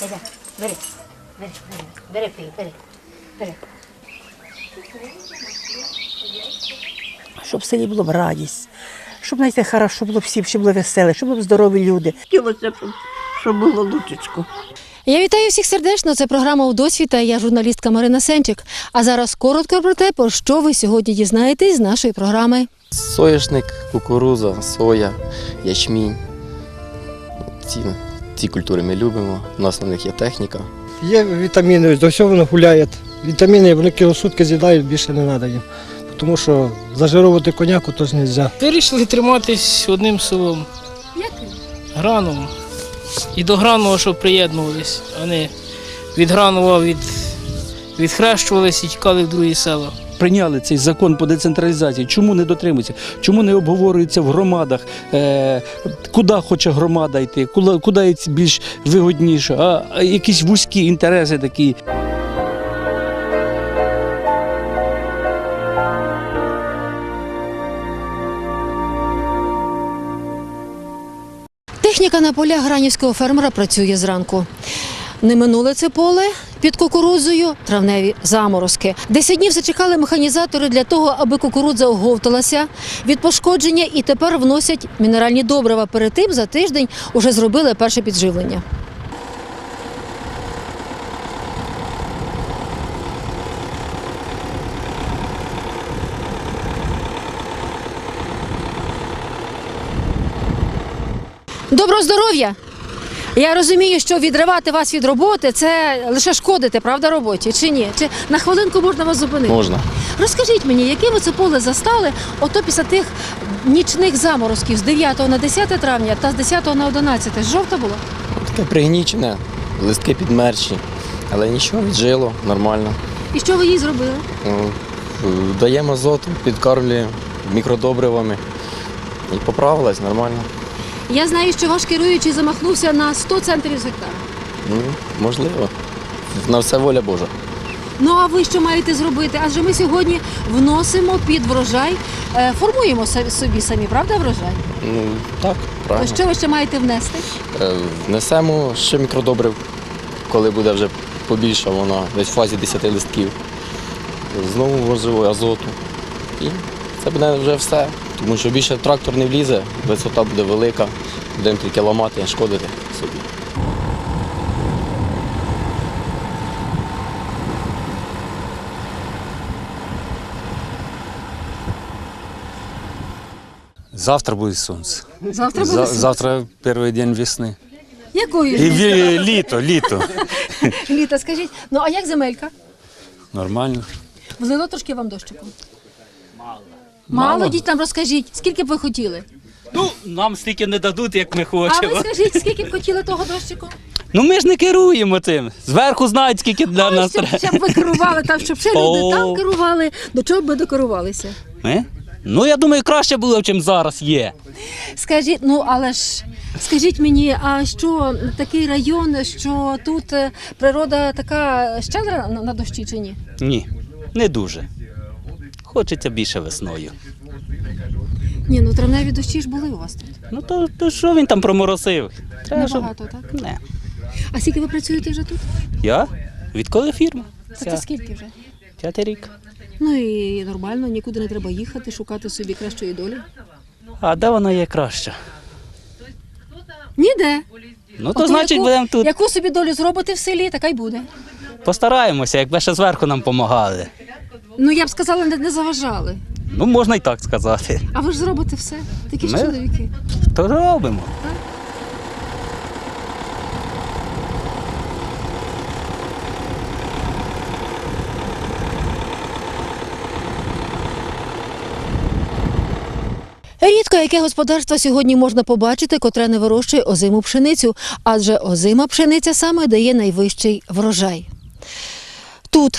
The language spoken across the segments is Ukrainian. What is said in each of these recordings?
Бери, бери, бери, бери, бери, щоб в селі була б радість, щоб знаєте, хорошо було всім, щоб було веселе, щоб були здорові люди. Хотілося, щоб, щоб було лучечко. Я вітаю всіх сердечно. Це програма «У досвіта». Я журналістка Марина Сенчик. А зараз коротко про те, про що ви сьогодні дізнаєтесь з нашої програми. Соняшник, кукуруза, соя, ячмінь. Ці, ці культури ми любимо. У нас на них є техніка. Є вітаміни, до всього воно гуляє. Вітаміни вони кілосутки з'їдають, більше не треба їм. Тому що зажирувати коняку теж не можна. Вирішили триматись одним селом. Яким? Граново. І до Гранова, щоб приєднувались, не від Гранова від, відхрещувались і тікали в другі села. Прийняли цей закон по децентралізації, чому не дотримуються, чому не обговорюється в громадах, е, куди хоче громада йти, куди, куди більш вигодніше, а, а якісь вузькі інтереси такі. Техніка на полях гранівського фермера працює зранку. Не минуле це поле під кукурудзою травневі заморозки. Десять днів зачекали механізатори для того, аби кукурудза оговталася від пошкодження і тепер вносять мінеральні добрива. Перед тим за тиждень уже зробили перше підживлення. Доброго здоров'я! Я розумію, що відривати вас від роботи це лише шкодити, правда, роботі чи ні? Чи на хвилинку можна вас зупинити? Можна. Розкажіть мені, яке ви це поле застали ото після тих нічних заморозків з 9 на 10 травня та з 10 на 11? Жовто було? Таке пригнічене, листки підмерчі. Але нічого, віджило, нормально. І що ви їй зробили? Ну, Даємо азоту, підкармлюємо мікродобривами. І поправилась нормально. Я знаю, що ваш керуючий замахнувся на 100 центрів з гектара. Ну, можливо. На все воля Божа. Ну а ви що маєте зробити? Адже ми сьогодні вносимо під врожай, е, формуємо са- собі самі, правда, врожай? Ну, так, То що ви ще маєте внести? Е, Внесемо ще мікродобрив, коли буде вже побільша вона, десь в фазі 10 листків. Знову можливо азоту. І це буде вже все. Тому що більше трактор не влізе, висота буде велика, будемо тільки ламати, шкодити собі. Завтра будет солнце. Завтра буде сонце. завтра первый день весны. Якою И ве- літо, літо. літа? Скажіть, ну а як земелька? Нормально. Влило трошки вам дощику? Мало. Мало, діть нам розкажіть, скільки б ви хотіли? Ну, нам стільки не дадуть, як ми А хочемо. ви скажіть, скільки б хотіли того дощику? Ну ми ж не керуємо тим. Зверху знають, скільки для нас щоб, треба. щоб ви керували, там, щоб ще люди О. там керували, до чого б ви докерувалися? Ми? Ну я думаю, краще було, чим зараз є. Скажіть, ну але ж скажіть мені, а що такий район, що тут е, природа така щедра на, на дощі чи ні? Ні, не дуже. Хочеться більше весною. Ні, ну травневі дощі ж були у вас тут. Ну то, то що він там проморосив? Треба, щоб- Небагато, так? Не. А скільки ви працюєте вже тут? Я? Відколи фірма? Та це скільки вже? П'ятий рік. Ну і нормально, нікуди не треба їхати, шукати собі кращої долі. А де вона є краща? Ніде. Ну то Ото значить яку, будемо тут. Яку собі долю зробите в селі, така й буде. Постараємося, якби ще зверху нам допомагали. Ну я б сказала, не, не заважали. Ну, можна і так сказати. А ви ж зробите все. Такі ж Ми? чоловіки. То робимо. Рідко яке господарство сьогодні можна побачити, котре не вирощує озиму пшеницю, адже озима пшениця саме дає найвищий врожай. Тут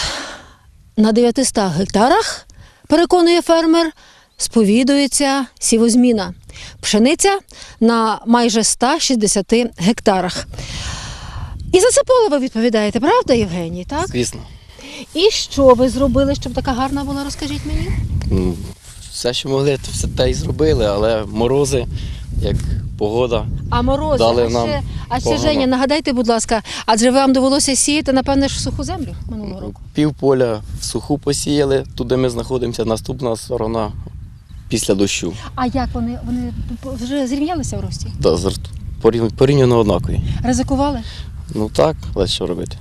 на 900 гектарах, переконує фермер, сповідується сівозміна. Пшениця на майже 160 гектарах. І за це поле ви відповідаєте, правда, Євгеній? Так? Звісно. І що ви зробили, щоб така гарна була, розкажіть мені? Ну, Все, що могли, то все те і зробили, але морози, як погода. А морози, Дали а нам ще, а ще погано. Женя, нагадайте, будь ласка, адже вам довелося сіяти, напевне, ж суху землю минулого року. Пів поля в суху посіяли, туди ми знаходимося, наступна сторона після дощу. А як вони? Вони вже зрівнялися в рості? Та, зр- порів- порівняно однакові. Ризикували? Ну так, але що робити?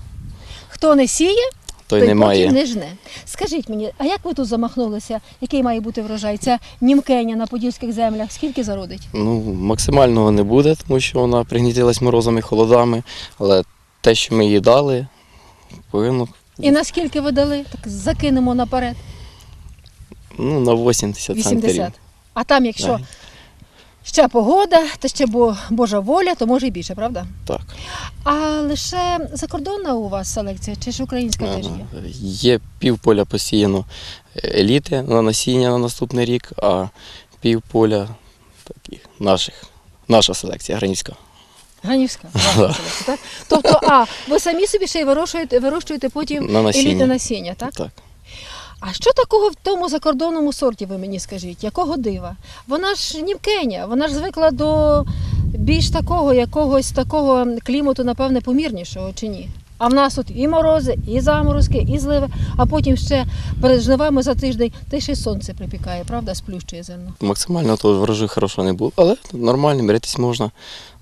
Хто не сіє, Той той немає. потім не жне. Скажіть мені, а як ви тут замахнулися? Який має бути врожай? Це німкеня на подільських землях. Скільки зародить? Ну, максимального не буде, тому що вона пригнітилась морозами, холодами, але те, що ми їй дали, повинно І наскільки ви дали? Так закинемо наперед. ну, на 80, 80. центнерів. А там, якщо Так. Ще погода, та ще бо- Божа воля, то може і більше, правда? Так. А лише закордонна у вас селекція, чи ж українська теж є? Е, Є пів поля посіяно еліти на насіння на наступний рік, а пів поля таких наших. Наша селекція гранівська. Ганівська. так? Тобто, а ви самі собі ще й вирощуєте, вирощуєте потім На насіння. елітне насіння, так? Так. А що такого в тому закордонному сорті, ви мені скажіть? Якого дива? Вона ж німкеня, вона ж звикла до більш такого, якогось такого клімату, напевне, помірнішого чи ні? А в нас тут і морози, і заморозки, і зливи, а потім ще перед жнивами за тиждень, та й ще й сонце припікає, правда, сплющує зерно. Максимально того врожаю хорошого не було, але нормально, миритись можна.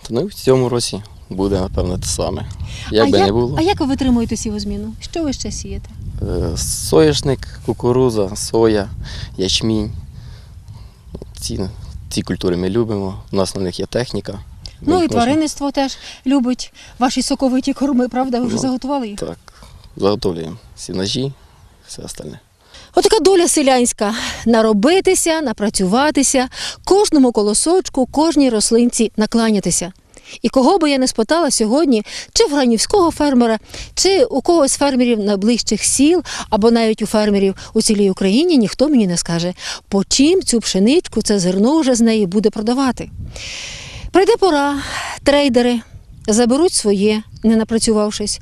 То ну, і в цьому році буде, напевно, те саме. Як а, би як, не було. а як ви витримуєте сівозміну? Що ви ще сієте? Е, Соняшник, кукуруза, соя, ячмінь. Ці, ці культури ми любимо. У нас на них є техніка. Ну і тваринництво теж любить ваші соковиті корми, правда? Ви вже Ну, заготували їх? Так, заготовлюємо сінажі, все остальне. Отака доля селянська наробитися, напрацюватися, кожному колосочку, кожній рослинці накланятися. І кого би я не спитала сьогодні, чи в гранівського фермера, чи у когось з фермерів найближчих сіл, або навіть у фермерів у цілій Україні, ніхто мені не скаже, по чим цю пшеничку, це зерно вже з неї буде продавати. Прийде пора, трейдери заберуть своє, не напрацювавшись.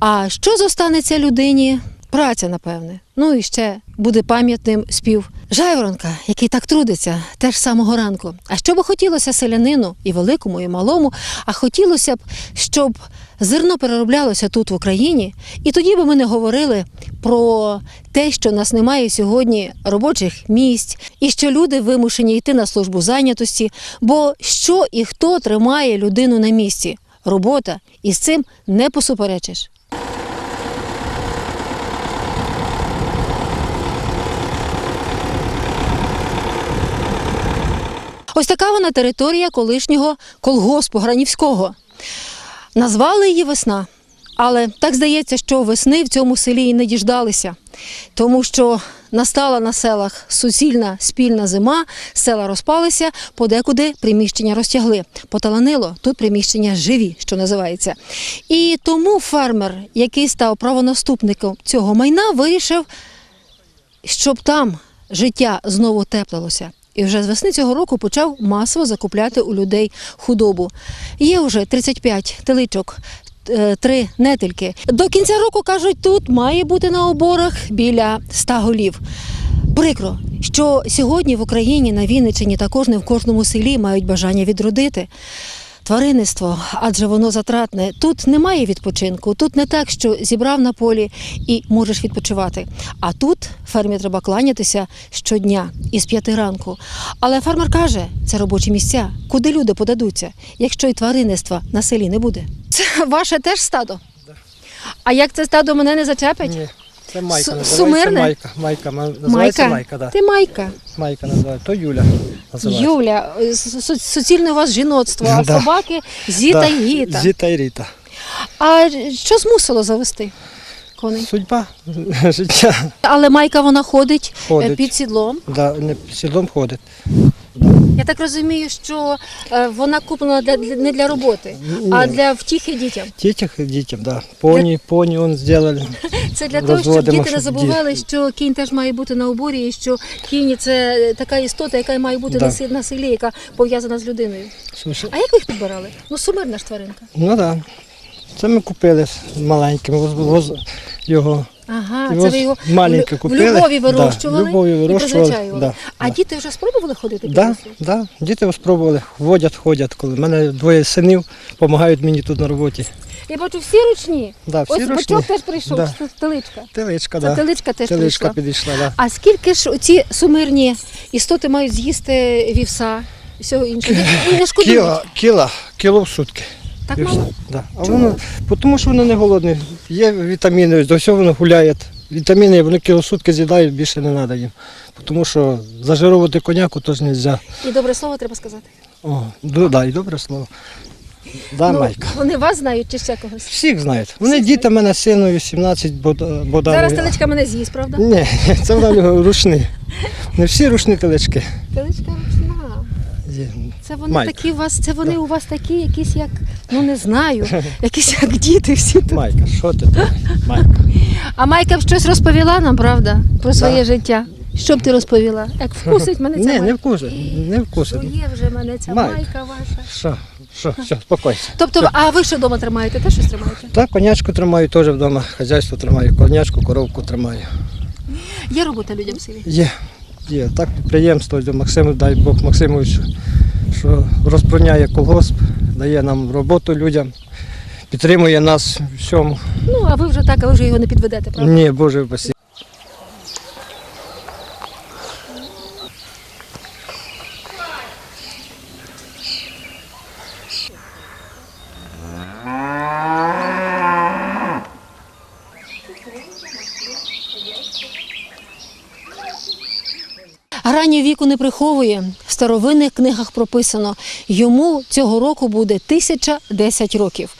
А що зостанеться людині? Праця, напевне. Ну і ще буде пам'ятним спів Жайворонка, який так трудиться теж самого ранку. А що би хотілося селянину і великому, і малому, а хотілося б, щоб зерно перероблялося тут в Україні, і тоді би ми не говорили про те, що в нас немає сьогодні робочих місць, і що люди вимушені йти на службу зайнятості. Бо що і хто тримає людину на місці? Робота, і з цим не посуперечиш. Ось така вона територія колишнього колгоспу Гранівського. Назвали її весна. Але так здається, що весни в цьому селі і не діждалися, тому що настала на селах суцільна спільна зима, села розпалися, подекуди приміщення розтягли. Поталанило, тут приміщення живі, що називається. І тому фермер, який став правонаступником цього майна, вирішив щоб там життя знову теплилося. І вже з весни цього року почав масово закупляти у людей худобу. Є вже 35 теличок. е, Три нетельки. До кінця року кажуть, тут має бути на оборах біля 100 голів. Прикро, що сьогодні в Україні на Вінниччині також не в кожному селі мають бажання відродити. Тваринництво, адже воно затратне. Тут немає відпочинку. Тут не так, що зібрав на полі і можеш відпочивати. А тут фермі треба кланятися щодня із п'яти ранку. Але фермер каже, це робочі місця. Куди люди подадуться, якщо і тваринництва на селі не буде? Це ваше теж стадо. А як це стадо мене не зачепить? Ні, це майка називається. сумирне? Майка. Майка, ма- називається майка, да. Ти майка. Майка називається. То Юля називається. Юля, е, су- су- суцільне у вас жіноцтво, а Да. собаки Зіта Да, і Гіта. Зіта і Ріта. А що змусило завести коней? Судьба життя. Але майка вона ходить, е, Ходить. під сідлом. Да, не сідлом ходить. Я так розумію, що е, вона куплена для, не для роботи, а для втіхи дітям. Дітям, дітям, да. Поні, поні он зробили. Це для того, щоб діти не забували, що кінь теж має бути на оборі, і що кінь це така істота, яка має бути Да. на, селі, яка пов'язана з людиною. Слушай, А як ви їх підбирали? Ну, сумирна ж тваринка. ну так. Да. Це ми купили з маленьким, його Ага, І це ви його маленьке купили. в любові вирощували в любові вирощували, призвичаювали. да, А да. діти вже спробували ходити? Да, да. Діти спробували, водять, ходять. Коли. У мене двоє синів допомагають мені тут на роботі. Я бачу, всі ручні. Да, всі Ось ручні. бачок теж прийшов, Да. теличка. Теличка, Це да. теличка теж Теличка прийшла. підійшла, да. А скільки ж ці сумирні істоти мають з'їсти вівса і всього іншого? І не шкодують. Кіла, кіла, кіло в сутки. Так мало? все. Да. А воно, тому що воно не голодне. Є вітаміни, до всього воно гуляє. Вітаміни вони кіло в сутки з'їдають, більше не треба їм. Тому що зажирувати коняку теж не можна. І добре слово треба сказати. О, ду- да, і добре слово. Да, Ну, Майка. вони вас знають чи ще когось? Всіх знають. Вони діти в мене сину 18 Бода- Богданові. Зараз теличка мене з'їсть, правда? Ні, це в нього ручні. Не всі ручні телечки. Теличка ручна. Є. Це вони Майка. такі у вас, це вони у вас такі, якісь як, ну не знаю, якісь як діти всі тут. Майка, що ти? там? Майка. А Майка б щось розповіла нам, правда, про своє Да. життя. Що б ти розповіла? Як вкусить мене ця Ні, не майка? вкусить, не вкусить. Є вже мене ця Майка. майка ваша. Що, що, все, спокойся. Тобто, а ви що вдома тримаєте? Теж щось тримаєте? Так, конячку тримаю теж вдома, хазяйство тримаю, конячку, коровку тримаю. Є робота людям в селі? Є, є. Так підприємство Максиму, дай Бог Максимович, що розпроняє колгосп, дає нам роботу людям, підтримує нас в всьому. Ну, а ви вже так, а ви вже його не підведете, правда? Ні, Боже спасибі. Віку не приховує. В старовинних книгах прописано, йому цього року буде 1010 років.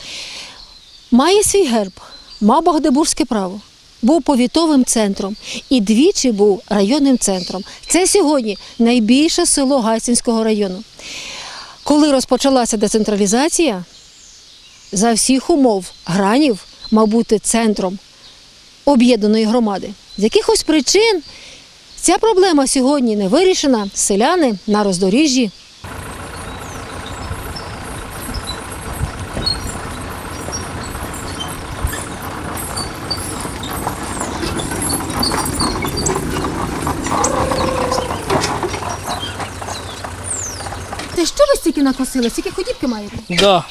Має свій герб, мав Багдебурзьке право, був повітовим центром і двічі був районним центром. Це сьогодні найбільше село Гайсинського району. Коли розпочалася децентралізація, за всіх умов гранів мав бути центром об'єднаної громади. З якихось причин Ця проблема сьогодні не вирішена. Селяни на роздоріжжі. Ти що ви стільки накосили? Скільки ходівки маєте? Да,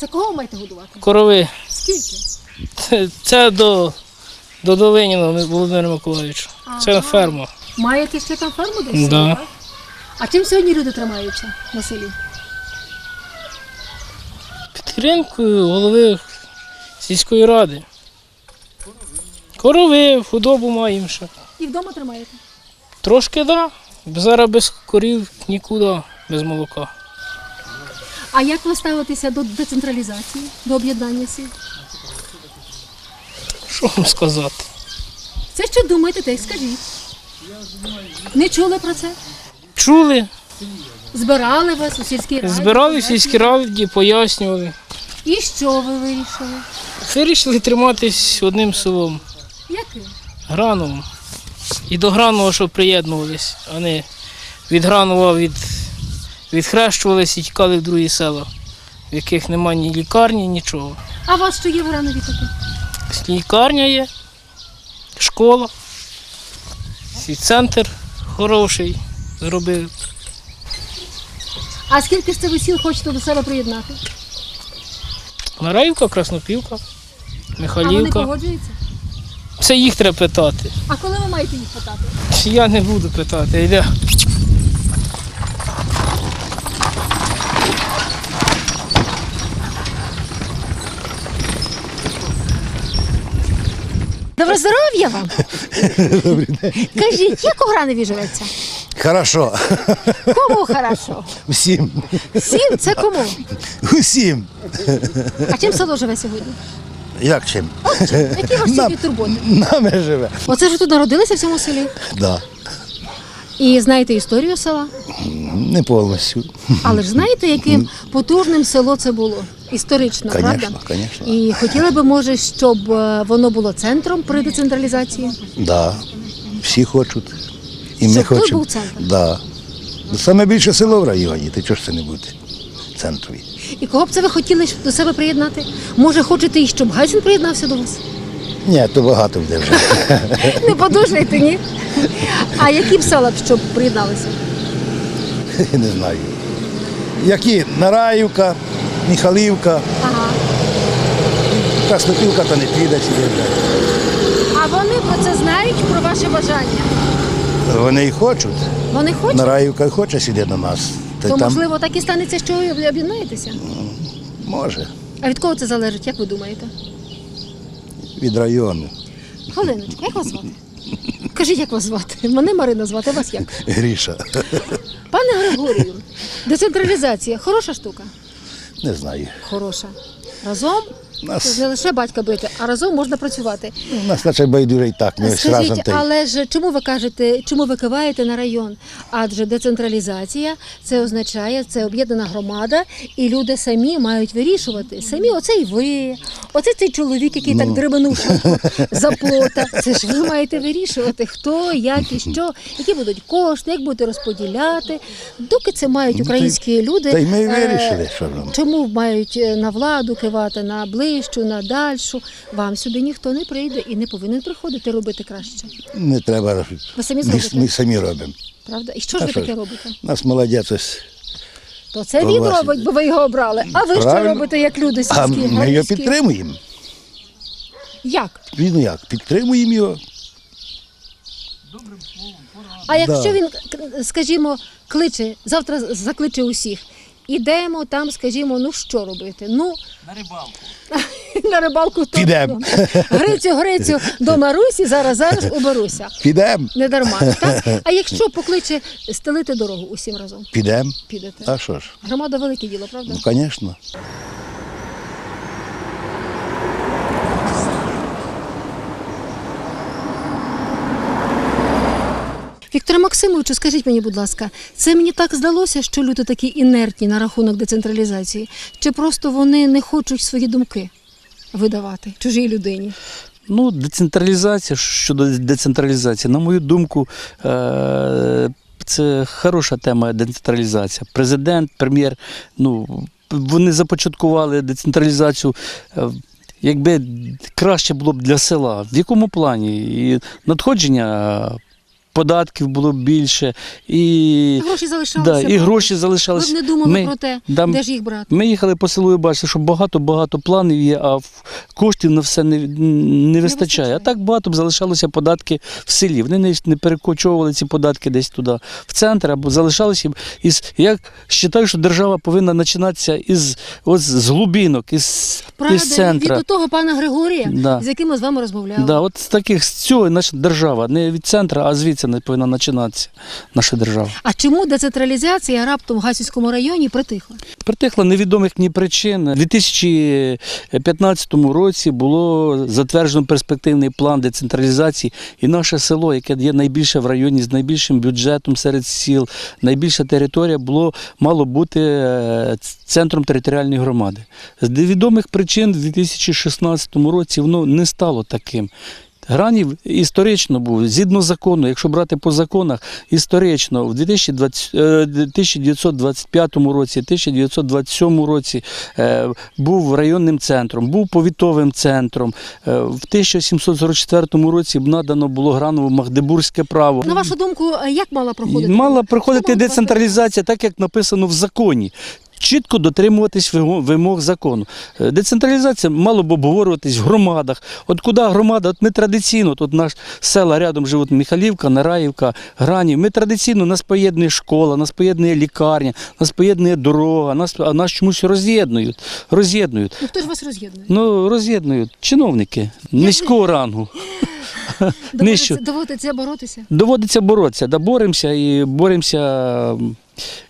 Це кого ви маєте годувати? корови. Скільки? Це, це до, до Долиніна Володимира Миколаївича. Це ферма. Маєте ще там ферму десь? Да. так? А чим сьогодні люди тримаються на селі? Підтримкою голови сільської ради. Корови, худобу маємо ще. І вдома тримаєте? Трошки да. Зараз без корів нікуди, без молока. А як ви ставитеся до децентралізації, до об'єднання сіл? Що вам сказати? Це що думаєте, те й скажіть. Не чули про це? Чули, Збирали вас у сільській раді? збирали в сільській раді, пояснювали. І що ви вирішили? Вирішили триматись одним селом, Яким? Грановим. І до Гранова, щоб приєднувались, а не від Гранова від, відхрещувались і тікали в другі села, в яких немає ні лікарні, нічого. А у вас що є в Гранові таке? Лікарня є, школа, і центр хороший зробили. А скільки ж це ви сіл хочете до себе приєднати? Нараївка, Краснопівка, А вони погоджуються? Це їх треба питати. А коли ви маєте їх питати? Я не буду питати. Йде. Добре здоров'я вам! Кажіть, як у Гранові живеться? Хорошо. Кому хорошо? Всім. Всім це кому? Усім. А чим село живе сьогодні? Як чим? Які ваші сьогодні турботи? Нами живе. Оце ж тут народилися в цьому селі? Да. І знаєте історію села? Не повністю. Але ж знаєте, яким потужним село це було? Історично, правда? Конечно, конечно. І хотіли би, може, щоб е, воно було центром при децентралізації? Да. Всі хочуть. І ми Щоб тут хочемо. був центр? Да. Саме більше село в районі, ти чого ж це не буде? Центрові. І кого б це ви хотіли щоб до себе приєднати? Може, хочете і щоб Гайсин приєднався до вас? Ні, то багато буде вже. Не подужайте, ні? А які б села б щоб приєдналися? Не знаю. Які? Нараївка, Міхалівка, Ага. Краснопілка то не піде сюди вже. А вони про це знають, про ваше бажання? Вони і хочуть. Вони хочуть? Нараївка і хоче сюди до нас. Та То там можливо так і станеться, що ви об'єднаєтеся? може. А від кого це залежить, як ви думаєте? Від району. Галиночка, як вас звати? Кажіть, як вас звати? Мене Марина звати, а вас як? Гріша. Пане Григорію, децентралізація хороша штука? Не знаю. Хороша. Разом Нас- не лише батька бити, а разом можна працювати. У нас наче байдуже і так. Ми ж разом але ж чому ви кажете, чому ви киваєте на район? Адже децентралізація це означає, це об'єднана громада, і люди самі мають вирішувати. Самі оце і ви, оце цей чоловік, який Ну. так дрибанув швидко за плота. Це ж ви маєте вирішувати, хто, як і що, які будуть кошти, як будете розподіляти. Доки це мають Ну, українські люди. Та й ми е, вирішили, що. Чому мають е, на владу кивати, на ближчу, на дальшу? Вам сюди ніхто не прийде і не повинен приходити робити краще. Не треба. Ви самі Ми, зробите? ми самі робимо. Правда? І що ж ви таке робите? Нас молодець ось. То це він вас. робить, бо ви його обрали. А ви що Правильно. робите, як люди сільські? А ми його галицькі? підтримуємо. Як? Ну як? Підтримуємо його. А якщо він, к- скажімо, кличе, завтра закличе усіх. Ідемо там, скажімо, ну що робити? Ну, на рибалку. на рибалку точно. Підем. Грицю, Грицю до Марусі, зараз, зараз уберуся. Підемо. Не дарма. Так? А якщо покличе стелити дорогу усім разом, Підемо. підете. А що ж? Громада велике діло, правда? Ну, звісно. Віктора Максимовичу, скажіть мені, будь ласка, це мені так здалося, що люди такі інертні на рахунок децентралізації, чи просто вони не хочуть свої думки видавати чужій людині? Ну, децентралізація щодо децентралізації, на мою думку, е, це хороша тема децентралізація. Президент, прем'єр, ну, вони започаткували децентралізацію. е, Якби краще було б для села. В якому плані? І надходження податків було б більше, і, Гроші залишалися. да, і гроші Ви б не думали Ми- про те, да, де ж їх брати. ми їхали по селу і бачили, що багато-багато планів є, а коштів на все не, не вистачає. А вистачає. так багато б залишалося податки в селі. Вони не, не перекочовували ці податки десь туди, в центр, або залишалися. Із, я вважаю, що держава повинна починатися із, ось, з глубинок, із, Правда, із центра. від того пана Григорія, Да. з яким ми з вами розмовляли. Да, от з таких з цього наша держава, не від центру, а звідси не повинна починатися наша держава. А чому децентралізація раптом в Гасівському районі притихла? Притихла невідомих ні причин. У 2015 році було затверджено перспективний план децентралізації, і наше село, яке є найбільше в районі з найбільшим бюджетом серед сіл, найбільша територія було мало бути е, центром територіальної громади. З невідомих причин в 2016 році воно не стало таким. Гранів історично був, згідно закону, якщо брати по законах, історично в 2020, е, 1925 році, 1927 році е, був районним центром, був повітовим центром. Е, в 1744 році надано було Гранову Магдебурзьке право. На вашу думку, як мала проходити? Мала проходити децентралізація, так як написано в законі. Чітко дотримуватись вимог закону. Е, Децентралізація мало б обговорюватись в громадах. От куди громада, от ми традиційно, тут наш села рядом живуть Михайлівка, Нараївка, Гранів. Ми традиційно, нас поєднує школа, нас поєднує лікарня, нас поєднує дорога, нас, а нас чомусь роз'єднують. роз'єднують. Ну хто ж вас роз'єднує? Ну, роз'єднують чиновники низького рангу. Доводиться, доводиться боротися? Доводиться боротися, да, боремося і боремося.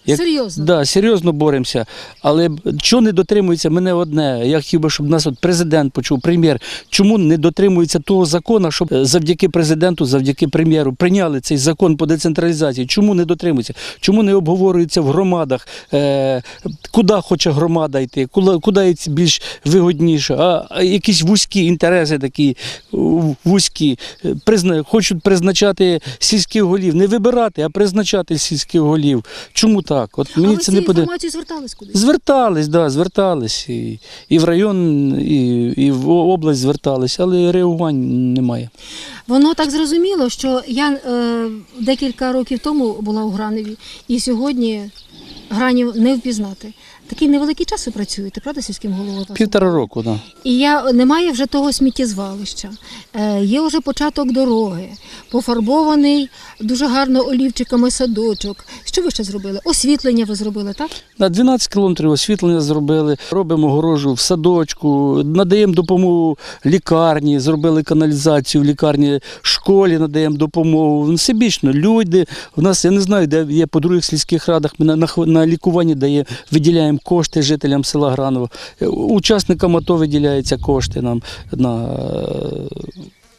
Як- Серйозно? Да, серйозно боремося. Але чого не дотримується мене одне. Я хотів би, щоб нас от президент почув, прем'єр. Чому не дотримується того закону, щоб е, завдяки президенту, завдяки прем'єру прийняли цей закон по децентралізації? Чому не дотримується? Чому не обговорюється в громадах, е, куди хоче громада йти, куди, куди більш вигодніше, а, а якісь вузькі інтереси такі вузькі. Е, Призна, хочуть призначати сільських голів, не вибирати, а призначати сільських голів. Чому так? От мені а це не подобається. інформацією звертались кудись? Звертались, да, звертались. І, і в район, і, і в область звертались, але реагувань немає. Воно так зрозуміло, що я е, декілька років тому була у Граневі, і сьогодні гранів не впізнати. Такий невеликий час ви працюєте, правда, сільським головою? Півтора року, так. Да. І я немає вже того сміттєзвалища. Е, є вже початок дороги, пофарбований дуже гарно олівчиками садочок. Що ви ще зробили? Освітлення ви зробили, так? На 12 кілометрів освітлення зробили, робимо огорожу в садочку, надаємо допомогу лікарні, зробили каналізацію в лікарні, школі надаємо допомогу. Ну, Всебічно, люди. У нас, я не знаю, де є по других сільських радах, ми на, на, на лікування дає, виділяємо кошти жителям села Граново. Е, Учасникам АТО виділяються кошти нам на,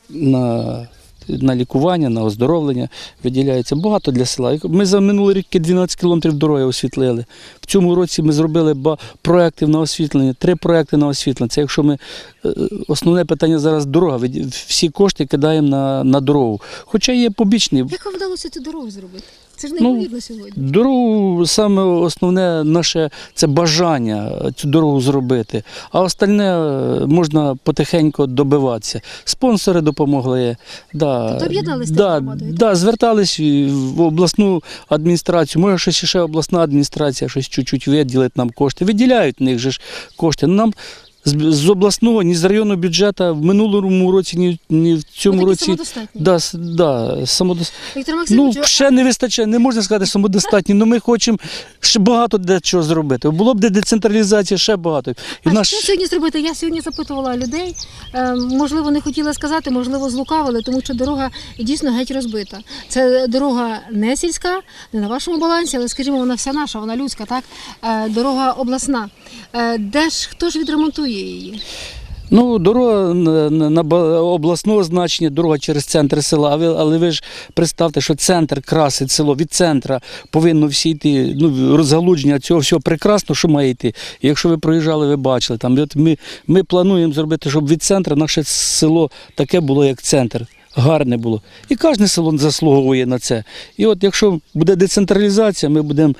на на лікування, на оздоровлення виділяється багато для села. Ми за минулий рік 12 кілометрів дороги освітлили. В цьому році ми зробили проєктів на освітлення, три проекти на освітлення. Це якщо ми е, основне питання зараз дорога. Всі кошти кидаємо на, на дорогу. Хоча є побічні. Як вам вдалося цю дорогу зробити? Це ж Ну, сьогодні. Дорогу саме основне наше це бажання цю дорогу зробити, а остальне е, можна потихеньку добиватися. Спонсори допомогли. Да, Тобто об'єднались з да, громадою, да, звертались в обласну адміністрацію. Може, щось ще обласна адміністрація, щось чуть-чуть виділить нам кошти. Виділяють в них же ж кошти. Ну, Нам з, з обласного, ні з районного бюджету в минулому році, ні, ні в цьому Ви році. самодостатні. Да, с- да, самодос... Віктор Ну, Максимович, ще не вистачає, не можна сказати, ми але ми хочемо ще багато де чого зробити. Було б де децентралізація, ще багато. І а наш... що сьогодні зробити? Я сьогодні запитувала людей. Е, можливо, не хотіла сказати, можливо, злукавили, тому що дорога дійсно геть розбита. Це дорога не сільська, не на вашому балансі, але скажімо, вона вся наша, вона людська, так? Е, дорога обласна. Е, де ж хто ж відремонтує її? Ну, дорога на, обласного значення, дорога через центр села. Але ви ж представте, що центр красить село. Від центра повинно всі йти. Ну, розгалудження цього всього прекрасно, що має йти. Якщо ви проїжджали, ви бачили. Там, от ми, ми плануємо зробити, щоб від центру наше село таке було, як центр. Гарне було. І кожне село заслуговує на це. І от якщо буде децентралізація, ми будемо.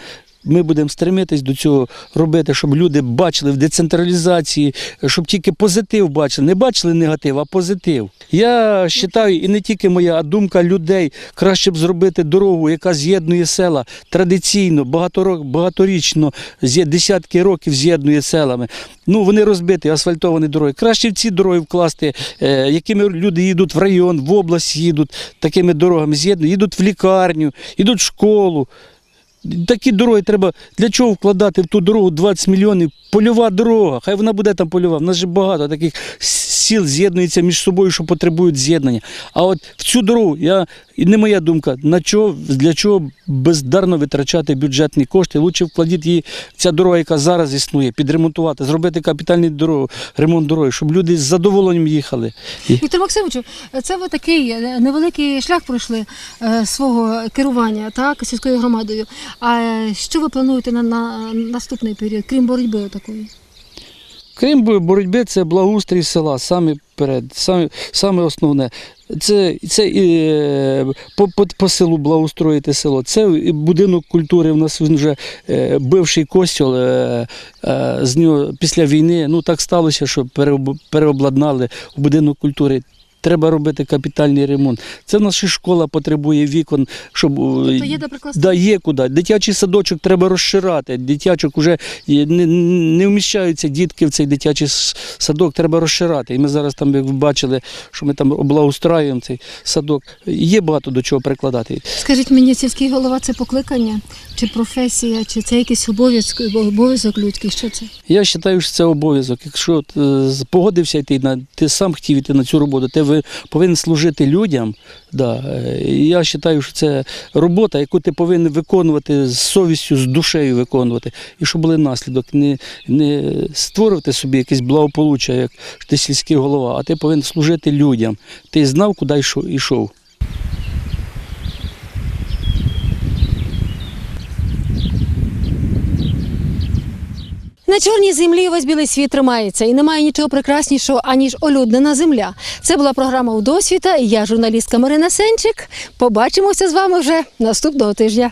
Ми будемо стремитись до цього робити, щоб люди бачили в децентралізації, щоб тільки позитив бачили. Не бачили негатив, а позитив. Я вважаю, і не тільки моя, а думка людей, краще б зробити дорогу, яка з'єднує села традиційно, багаторічно, десятки років з'єднує селами. Ну, вони розбиті, асфальтовані дороги. Краще в ці дороги вкласти, е, якими люди їдуть в район, в область їдуть, такими дорогами з'єднують, їдуть в лікарню, їдуть в школу. Такі дороги треба для чого вкладати в ту дорогу 20 мільйонів? Польова дорога, хай вона буде там польова. У нас же багато таких сіл з'єднуються між собою, що потребують з'єднання. А от в цю дорогу я і не моя думка, на чого, для чого бездарно витрачати бюджетні кошти. Лучше вкладіть її ця дорога, яка зараз існує, підремонтувати, зробити капітальний дорогу, ремонт дороги, щоб люди з задоволенням їхали. Віктор Максимовичу, це ви такий е, невеликий шлях пройшли е, свого керування так, сільською громадою. А що ви плануєте на, на наступний період, крім боротьби такої? Крім боротьби, це благоустрій села, саме перед, саме, саме основне. Це, це і, е, по, по, по селу благоустроїти село. Це будинок культури. У нас він вже е, бивший костюл. Е, е, з нього після війни ну так сталося, що переоб- переобладнали будинок культури. Треба робити капітальний ремонт. Це наша школа потребує вікон, щоб е, Тобто є? Да, є куди. Дитячий садочок треба розширати. Дитячок вже не, не вміщаються дітки в цей дитячий садок, треба розширати. І ми зараз там, як ви бачили, що ми там облагоустраюємо цей садок. Є багато до чого прикладати. Скажіть мені, сільський голова це покликання, чи професія, чи це якийсь обов'язок, обов'язок людський? Що це? Я вважаю, що це обов'язок. Якщо е, погодився йти на ти сам хотів йти на цю роботу, ти повинен служити людям. Да. е, Я вважаю, що це робота, яку ти повинен виконувати з совістю, з душею виконувати. І щоб були наслідок, не, не створювати собі якесь благополуччя, як ти сільський голова, а ти повинен служити людям. Ти знав, куди йшов- На чорній землі весь білий світ тримається, і немає нічого прекраснішого, аніж олюднена земля. Це була програма «Удосвіта» і я журналістка Марина Сенчик. Побачимося з вами вже наступного тижня.